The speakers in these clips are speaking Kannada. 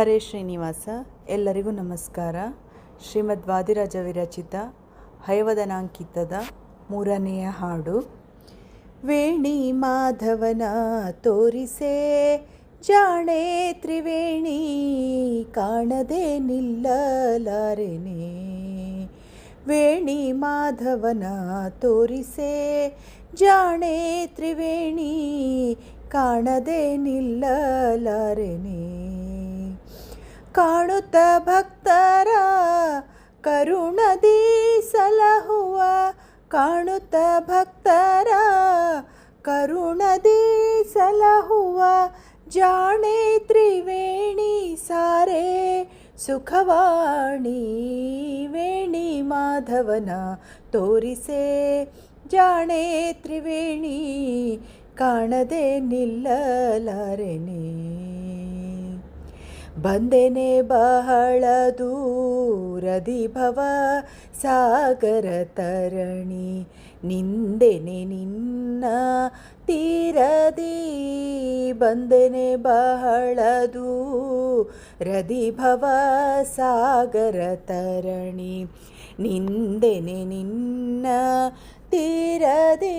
ಹರೇ ಶ್ರೀನಿವಾಸ, ಎಲ್ಲರಿಗೂ ನಮಸ್ಕಾರ. ಶ್ರೀಮದ್ ವಾದಿರಾಜ ವಿರಚಿತ, ಹಯವದನಾಂಕಿತದ ಮೂರನೆಯ ಹಾಡು. ವೇಣಿ ಮಾಧವನ ತೋರಿಸೆ, ಜಾಣೆ ತ್ರಿವೇಣಿ ಕಾಣದೆ ನಿಲ್ಲಲಾರೆನೆ. ವೇಣಿ ಮಾಧವನ ತೋರಿಸೆ, ಜಾಣೆ ತ್ರಿವೇಣಿ ಕಾಣದೆ ನಿಲ್ಲಲಾರೆನೆ. ಕಾಣುತ್ತ ಭಕ್ತರ ಕರುಣದಿ ಸಲಹುವ, ಕಾಣುತ್ತ ಭಕ್ತರ ಕರುಣದಿ ಸಲಹುವ, ಜಾಣೆ ತ್ರಿವೇಣಿ ಸಾರೆ, ಸುಖವಾಣಿ ವೇಣಿ ಮಾಧವನ ತೋರಿಸೆ, ಜಾಣೆ ತ್ರಿವೇಣಿ ಕಾಣದೆ ನಿಲ್ಲಲಾರೆನೆ. ಬಂದೆನೆ ಬಹಳ ದೂರದಿ ಭವ ಸಾಗರ ತರಣಿ. ನಿಂದೆನೆ ನಿನ್ನ ತೀರದಿ ಬಂದೆನೆ ಬಹಳ ದೂರದಿ ಭವ ಸಾಗರ ತರಣಿ. ನಿಂದೆನೆ ನಿನ್ನ ತೀರದಿ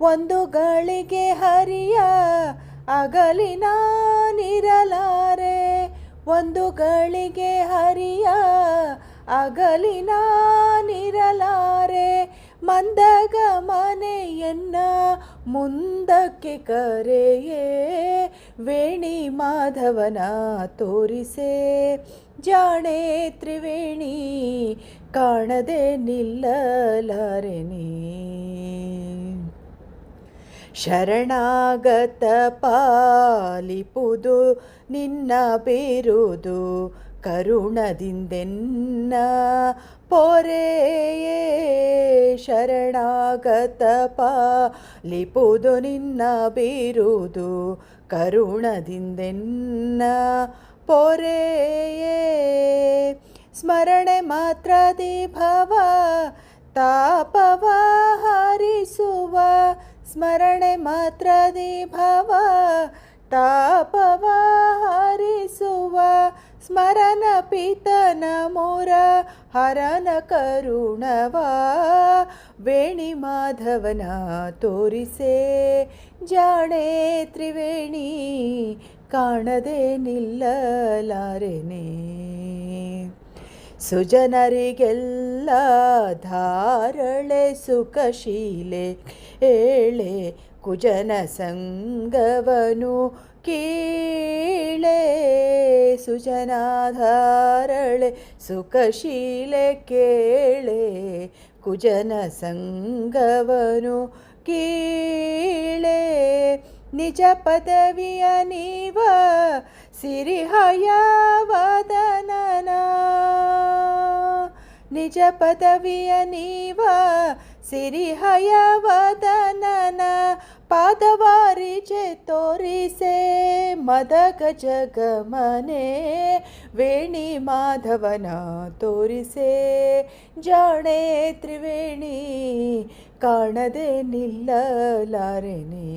ಒಂದು ಗಳಿಗೆ ಹರಿಯ ಅಗಲಿನ ನಿರಲಾರೆ ಒಂದು ಗಳಿಗೆ ಹರಿಯ ಅಗಲಿನ ನಿರಲಾರೆ, ಮಂದಗ ಮನೆಯನ್ನ ಮುಂದಕ್ಕೆ ಕರೆಯೇ, ವೇಣಿ ಮಾಧವನ ತೋರಿಸೆ. ಜಾಣೆ ತ್ರಿವೇಣಿ ಕಾಣದೆ ನಿಲ್ಲಲಾರೆನೆ ಶರಣಾಗತ ಪಾಲಿಪುದು, ನಿನ್ನ ಬಿರುದು ಕರುಣದಿಂದೆನ್ನ. ಪೊರೆಯೇ ಶರಣಾಗತ ಪಾಲಿಪುದು, ನಿನ್ನ ಬೀರುದು ಕರುಣದಿಂದೆನ್ನ. ಪೊರೆಯೇ ಸ್ಮರಣೆ ಮಾತ್ರದಿ ಭವ, ತಾಪವ ಸ್ಮರಣೆ ಮಾತ್ರದಿ ಭವ, ತಾಪವ ಹರಿಸುವ ಸ್ಮರಣ ಪಿತನ ಮೋರ, ಹರನ ಕರುಣವ. ವೇಣಿ ಮಾಧವನ ತೋರಿಸೆ, ಜಾಣೆ ತ್ರಿವೇಣಿ ಕಾಣದೆ ನಿಲ್ಲಲಾರೆನೆ. ಸುಜನರಿಗೆಲ್ಲ ಧಾರಳೆ ಸುಖಶೀಲೆ ಏಳೆ ಕುಜನ ಸಂಗವನು ಕೀಳೆ ಸುಜನಾಧಾರಳೆ ಸುಖಶೀಲೆ ಕೇಳೆ ಕುಜನ ಸಂಗವನು ಕೀಳೆ ನಿಜ ಪದವಿಯ ನೀವ ಸಿರಿಹಯವದನನ ನಿಜ ಪದವಿಯ ನೀವ ಸಿರಿಹಯವದನನ ಪಾದವಾರಿಜೆ ತೋರಿಸೆ ಮದಗ ಜಗಮನೆ ವೇಣಿ ಮಾಧವನ ತೋರಿಸೆ ಜಾಣೆ ತ್ರಿವೇಣಿ ಕಾಣದೆ ನಿಲ್ಲಲಾರೆನೆ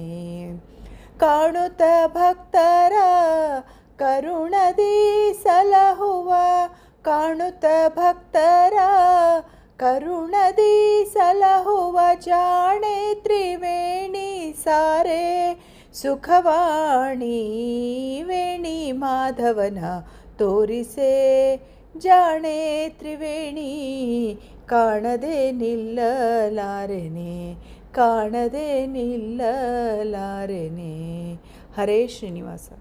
ಕಾಣುತ್ತ ಭಕ್ತರ ಕರುಣದಿ ಸಲಹುವ ಕಾಣುತ್ತ ಭಕ್ತರ ಕರುಣದಿ ಸಲಹುವ ಜಾಣೆ ತ್ರಿವೇಣಿ ಸಾರೆ, ಸುಖವಾಣಿ ವೇಣಿ ಮಾಧವನ ತೋರಿಸೆ. ಜಾಣೆ ತ್ರಿವೇಣಿ, ಕಾಣದೆ ನಿಲ್ಲಲಾರೆನೆ ಕಾಣದೆ ನಿಲ್ಲಲಾರೆನೆ. ಹರೇ ಶ್ರೀನಿವಾಸ.